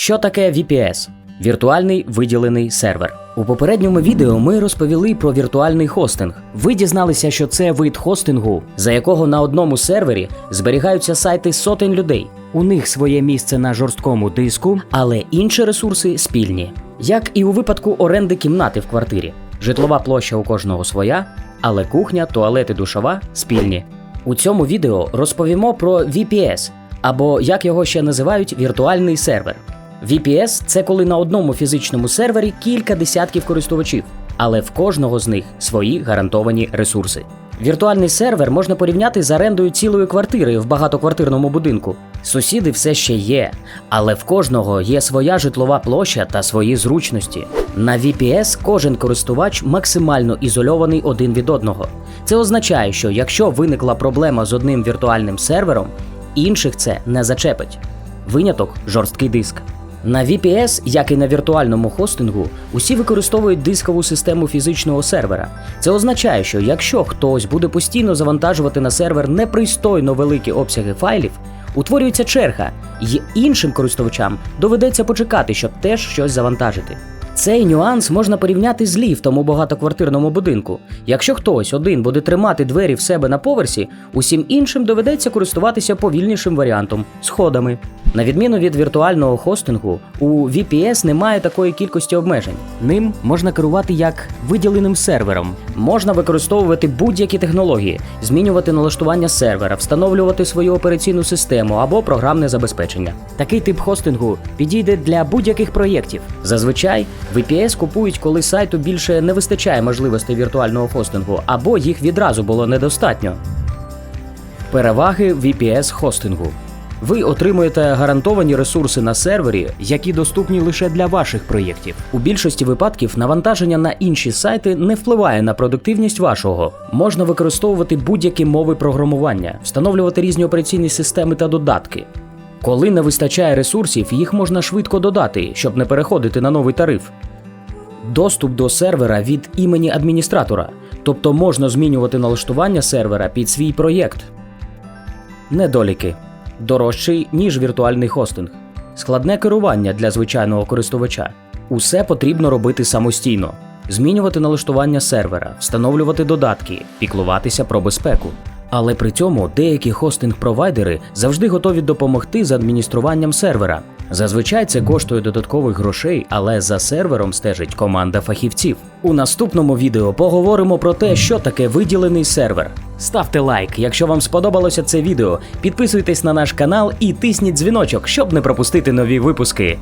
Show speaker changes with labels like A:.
A: Що таке VPS? Віртуальний виділений сервер. У попередньому відео ми розповіли про віртуальний хостинг. Ви дізналися, що це вид хостингу, за якого на одному сервері зберігаються сайти сотень людей. У них своє місце на жорсткому диску, але інші ресурси спільні. Як і у випадку оренди кімнати в квартирі. Житлова площа у кожного своя, але кухня, туалет і душова спільні. У цьому відео розповімо про VPS, або як його ще називають віртуальний сервер. VPS – це коли на одному фізичному сервері кілька десятків користувачів, але в кожного з них свої гарантовані ресурси. Віртуальний сервер можна порівняти з орендою цілої квартири в багатоквартирному будинку. Сусіди все ще є, але в кожного є своя житлова площа та свої зручності. На VPS кожен користувач максимально ізольований один від одного. Це означає, що якщо виникла проблема з одним віртуальним сервером, інших це не зачепить. Виняток жорсткий диск. На VPS, як і на віртуальному хостингу, усі використовують дискову систему фізичного сервера. Це означає, що якщо хтось буде постійно завантажувати на сервер непристойно великі обсяги файлів, утворюється черга, і іншим користувачам доведеться почекати, щоб теж щось завантажити. Цей нюанс можна порівняти з ліфтом у багатоквартирному будинку. Якщо хтось один буде тримати двері в себе на поверсі, усім іншим доведеться користуватися повільнішим варіантом сходами. На відміну від віртуального хостингу, у VPS немає такої кількості обмежень. Ним можна керувати як виділеним сервером. Можна використовувати будь-які технології, змінювати налаштування сервера, встановлювати свою операційну систему або програмне забезпечення. Такий тип хостингу підійде для будь-яких проєктів. Зазвичай VPS купують, коли сайту більше не вистачає можливостей віртуального хостингу, або їх відразу було недостатньо. Переваги VPS хостингу. Ви отримуєте гарантовані ресурси на сервері, які доступні лише для ваших проєктів. У більшості випадків навантаження на інші сайти не впливає на продуктивність вашого. Можна використовувати будь-які мови програмування, встановлювати різні операційні системи та додатки. Коли не вистачає ресурсів, їх можна швидко додати, щоб не переходити на новий тариф. Доступ до сервера від імені адміністратора, тобто можна змінювати налаштування сервера під свій проєкт. Недоліки дорожчий, ніж віртуальний хостинг, складне керування для звичайного користувача. Усе потрібно робити самостійно, змінювати налаштування сервера, встановлювати додатки, піклуватися про безпеку. Але при цьому деякі хостинг-провайдери завжди готові допомогти з адмініструванням сервера. Зазвичай це коштує додаткових грошей, але за сервером стежить команда фахівців. У наступному відео поговоримо про те, що таке виділений сервер. Ставте лайк, якщо вам сподобалося це відео. Підписуйтесь на наш канал і тисніть дзвіночок, щоб не пропустити нові випуски.